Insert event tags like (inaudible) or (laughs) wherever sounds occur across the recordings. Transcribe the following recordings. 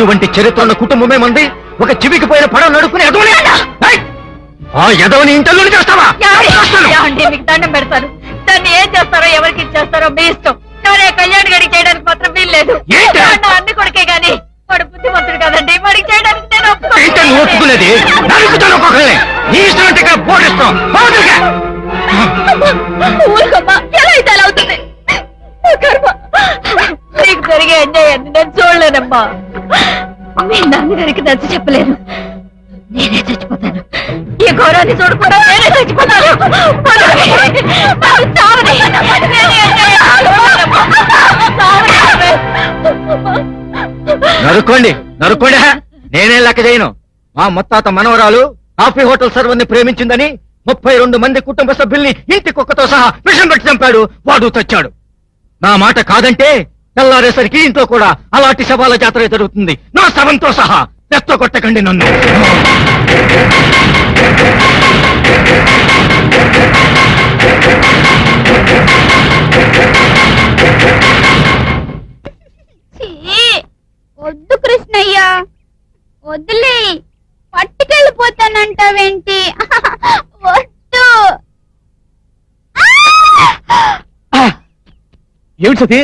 ఇటువంటి చరిత్ర ఉన్న కుటుంబమే మంది ఒక చివికి పోయిన పడవ నడుకుని ఎదవని ఆ ఎదవని ఇంటల్లోని చేస్తావా? మీకు దండం పెడతారు దాన్ని ఏం చేస్తారో ఎవరికి ఇచ్చేస్తారో మీ ఇష్టం. కానీ కళ్యాణ్ గడికి చేయడానికి మాత్రం వీల్లేదు అన్ని కొడుకే గాని వాడు బుద్ధిమంతుడు కదండి వాడికి చేయడానికి నేను ఒప్పుకోను. ఏంటో నువ్వు ఒప్పుకునేది? నరుకుతాను ఒక్కొక్కరిని నీ ఇష్టం అంటే ఇక్కడ పోటిస్తాం పోతుగా ఊరుకోమ్మా ఎలా అయితే అలా అవుతుంది? నా కర్మ. నీకు జరిగే ఎంజాయ్ అని నేను చూడలేనమ్మా. మీ నాన్నగారికి నచ్చ చెప్పలేను. నేనే చచ్చిపోతాను. ఈ ఘోరాన్ని చూడకుండా నేనే చచ్చిపోతాను. పదవి. నేనే నరుక్కోండి నరుక్కోండి హ. లెక్క చేయను. మా ముత్తాత మనవరాలు కాఫీ హోటల్ సర్వర్ని ప్రేమించిందని ముప్పై రెండు మంది కుటుంబ సభ్యుల్ని ఇంటి కుక్కతో సహా విషం పెట్టి చంపాడు వాడు చచ్చాడు నా మాట కాదంటే తెల్లారేసరికి ఇంట్లో కూడా అలాంటి శవాల జాతర జరుగుతుంది. నా శవంతో సహా తెస్తో కొట్టకండి నన్ను. వద్దు కృష్ణయ్య. వద్దులే పట్టుకెళ్ళిపోతానంటావేంటి? (laughs) వద్దు. ఏమిటి సతీ?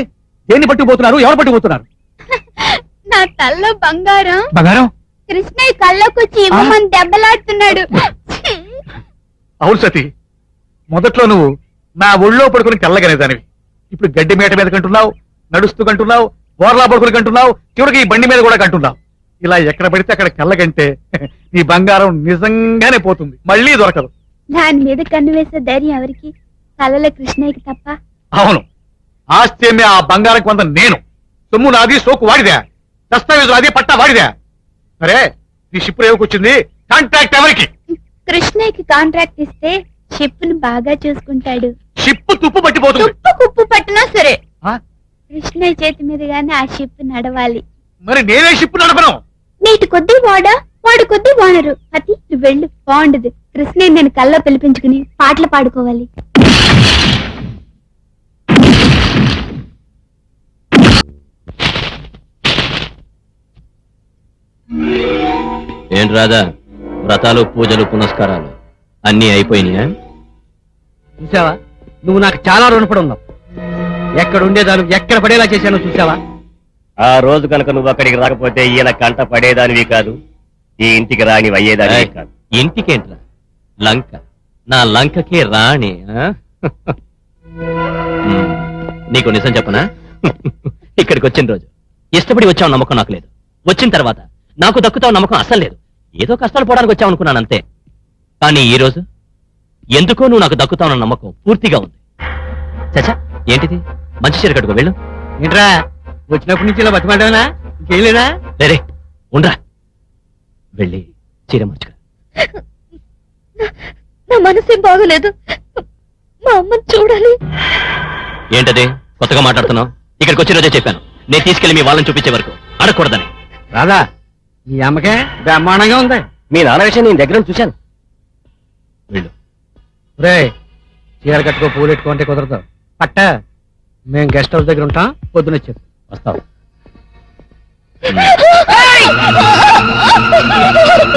దేన్ని పట్టుకుపోతున్నారు? ఎవరు పట్టుకుపోతున్నారు? (laughs) నా తల్లో బంగారం. బంగారం? కృష్ణయ్య కళ్ళకొచ్చి ఇవ్వమని దెబ్బలాడుతున్నాడు. అవును సతీ. మొదట్లో నువ్వు నా ఒళ్ళో పడుకుని తెల్లగనేదానివి. ఇప్పుడు గడ్డి మేట మీద కంటున్నావు నడుస్తూ కంటున్నావు బోర్లా పడుకుని కంటున్నావు చివరికి ఈ బండి మీద కూడా కంటున్నావు. ఇలా ఎక్కడ పడితే అక్కడ కళ్ళగంటే (laughs) నీ బంగారం నిజంగానే పోతుంది. మళ్ళీ దొరకదు. దాని మీద కన్ను వేసే ధైర్యం ఎవరికి? కళ్ళలో కృష్ణయ్యకి తప్ప? అవును. ఆస్తి ఆ బంగారం కొంత నేను. సొమ్ము నాది సోకు వాడిదే. దస్తావేజులు అది పట్టా వాడిదే. సరే నీ షిప్ రేవుకొచ్చింది కాంట్రాక్ట్ ఎవరికి? కృష్ణయ్యకి కాంట్రాక్ట్ ఇస్తే షిప్పును బాగా చూసుకుంటాడు. షిప్ తుప్పు పట్టిపోతుంది. తుప్పు కుప్పు పట్టినా సరే ఆ? కృష్ణయ్య చేతి మీదుగానే ఆ షిప్ నడవాలి. మరి నేనే షిప్ నడపను? నీటి కొద్దీ వాడా వాడు కొద్దీ వానరు. అతి నువ్వు వెళ్ళు బాగుండదు. కృష్ణయ్య నేను కల్లో పిలిపించుకుని పాటలు పాడుకోవాలి. ఏంటి రాదా వ్రతాలు పూజలు పునస్కారాలు అన్నీ అయిపోయినాయా? చూసావా? నువ్వు నాకు చాలా రుణపడి ఉన్నావు ఎక్కడ ఉండేదాను ఎక్కడ పడేలా చేశానో చూసావా? ఆ రోజు కనుక నువ్వు అక్కడికి రాకపోతే ఈయన కంట పడేదానివి కాదు ఈ ఇంటికి రాని అయ్యేదానివి కాదు. ఇంటికేంట్రా? లంక. నా లంకకే రాణి ఆ? ఉమ్, నీకు నిజం చెప్పనా? ఇక్కడికి వచ్చిన రోజు. ఇష్టపడి వచ్చావు నమ్మకం నాకు లేదు. వచ్చిన తర్వాత నాకు దక్కుతావు నమ్మకం అసలు లేదు. ఏదో కష్టాలు పోవడానికి వచ్చావు అనుకున్నాను అంతే. కానీ ఈ రోజు ఎందుకో నువ్వు నాకు దక్కుతావున్న నమ్మకం పూర్తిగా ఉంది. చచ్చా ఏంటిది? మంచి చీర కట్టుకో వెళ్ళు. ఏంట్రా? వచ్చినప్పటి నుంచి ఇలా బతిమాడానా ఇంకేలేనా లేరే ఉండ్రా. వెళ్ళి చీర మార్చుకో. నా మనసేం బాగోలేదు. మా అమ్మని చూడాలి. ఏంటది? కొత్తగా మాట్లాడుతున్నావు? ఇక్కడికి వచ్చిన రోజే చెప్పాను. నేను తీసుకెళ్ళి మీ వాళ్ళని చూపించే వరకు. అడగకూడదని. రాదా ఈ అమ్మకే బ్రహ్మాండంగా ఉంది. మీ నాన్న విషయం నేను దగ్గర చూశాను. వెళ్ళు. రే చీర కట్టుకో పూలు పెట్టుకుంటే కుదరదు. పట్ట మేము గెస్ట్ హౌస్ దగ్గర ఉంటాం పొద్దున వచ్చేది వస్తావు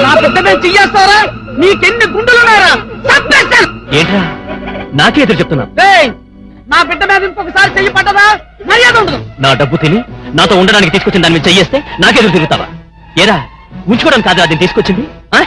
నా పెద్ద మీద చెయ్యేస్తారా? నీకెన్ని గుండెలున్నారా చంపేస్తాను ఏంట్రా? నాకే ఎదురు చెప్తున్నావు ఏయ్, నా బిడ్డ మీద ఇంకొకసారి చెయ్యి పడ్డదా మర్యాద ఉండదు. నా డబ్బు తిని నాతో ఉండడానికి తీసుకొచ్చిన దాని మీద చెయ్యేస్తే నాకెదురు తిరుగుతావా? ఏరా ఉంచుకోవడానికి కాదు అది తీసుకొచ్చింది. ఆ?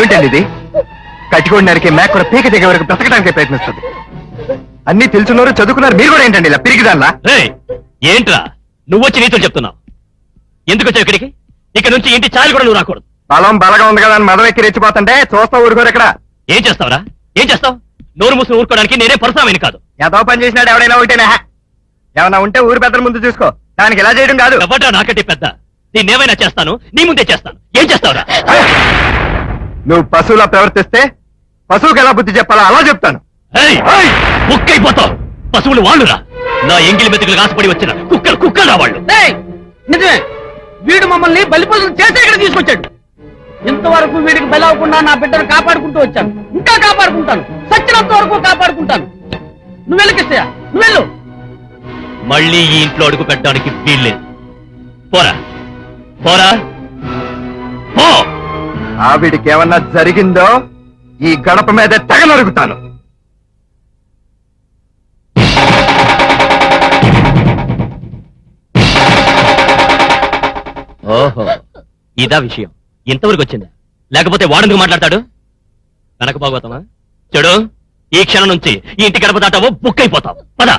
ఏమిటండి ఇది? కట్టుకోడినారికి మేక కూడా పీక దిగే వరకు బ్రతకడానికి ప్రయత్నిస్తుంది. అన్ని తెలుసున్నారు చదువుకున్నారు మీరు కూడా ఏంటండి ఇలా పిరిగిదాల్లా రేయ్, ఏంట్రా? నువ్వు వచ్చి నీతులు చెప్తున్నావు. ఎందుకు వచ్చావు ఇక్కడికి? ఇక్కడ నుంచి ఇంటి చాలు కూడా నువ్వు రాకూడదు. బలం బలగా ఉంది కదా అని మదం ఎక్కి రెచ్చిపోతుంటే చూస్తా ఊరుకోరు ఇక్కడ. ఏం చేస్తావురా? ఏం చేస్తావు? నోరు మూసుకుని ఊరుకోవడానికి నేనే పరసామైన కాదు. ఎంతో పని చేసినాడు ఎవడైనా ఒకటేనా? ఏమన్నా ఉంటే ఊరు పెద్దల ముందు చూసుకో. దానికి ఇలా చేయడం కాదు. ఎవడ్రా నాకంటే పెద్ద? దీన్ని ఏమైనా చేస్తాను నీ ముందే చేస్తాను. ఏం చేస్తావురా? నువ్వు పశువులా ప్రవర్తిస్తే పశువుకి ఎలా బుద్ధి చెప్పాలా అలా చెప్తాను. ఏయ్! కుక్కైపోతావు పశువులు వాళ్ళురా. నా ఎంగిలి మెతుకులు ఆశపడి వచ్చిన కుక్కలు కుక్కలు వాళ్ళు. నిజమే. వీడు మమ్మల్ని బలిపలు చేసే ఇక్కడ తీసుకొచ్చాడు. ఇంతవరకు వీడికి బలవకుండా నా బిడ్డను కాపాడుకుంటూ వచ్చాను. ఇంకా కాపాడుకుంటాను. సచ్చినంత వరకు కాపాడుకుంటాను. నువ్వు వెళ్ళు కిష్టయ్య నువ్వు వెళ్ళు. మళ్ళీ ఈ ఇంట్లో అడుగు పెట్టడానికి వీల్లేదు. పోరా. పోరా. ఆవిడికి ఏమన్నా జరిగిందో ఈ గడప మీద తెగనరుగుతాను ఓహో ఇదా విషయం. ఇంతవరకు వచ్చిందా? లేకపోతే వాడెందుకు మాట్లాడతాడు? కనక బాగోతామా చెడు ఈ క్షణం నుంచి ఈ ఇంటి గడప దాటావో బుక్ అయిపోతావు. పదా.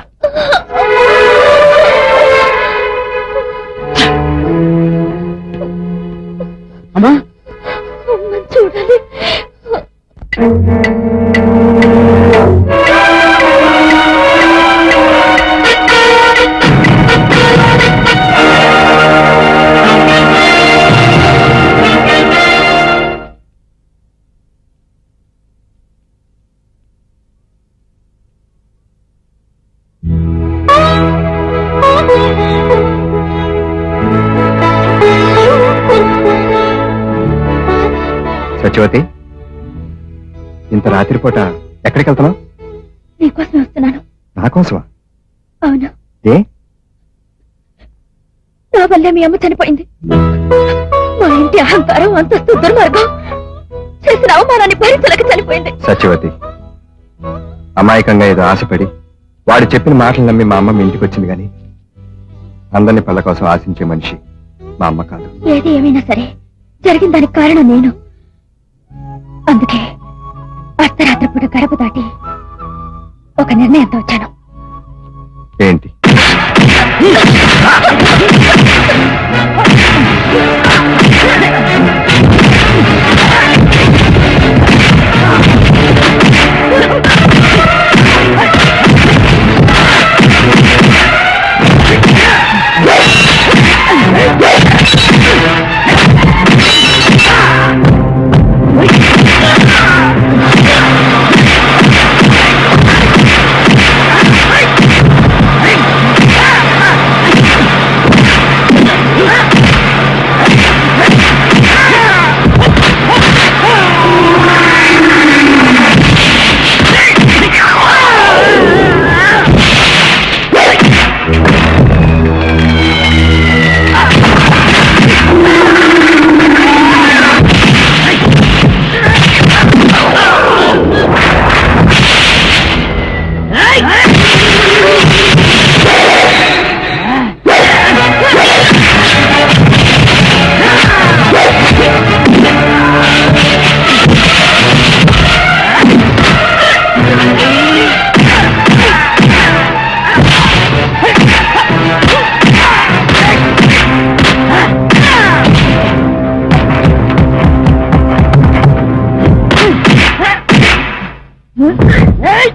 సత్యవతి? ఇంత రాత్రిపూట ఎక్కడికి వెళ్తున్నావు నీకోసం వస్తున్నాను. నా కోసమా అవును. ఏ? నా వల్లే మీ అమ్మ చనిపోయింది. మా ఇంటి అహంకారం అంతస్తు దుర్మార్గం చేసిన అవమానాన్ని భరించలేక చనిపోయింది. సత్యవతి అమాయకంగా ఏదో ఆశపడి వాడు చెప్పిన మాటలు నమ్మి మా అమ్మ మీ ఇంటికి వచ్చింది కానీ అందరిని పళ్ళ కోసం ఆశించే మనిషి మా అమ్మ కాదు. ఏది ఏమైనా సరే జరిగిన దానికి కారణం నేను. అందుకే ఇప్పుడు గడప దాటి ఒక నిర్ణయంతో వచ్చాను. ఏంటి? এই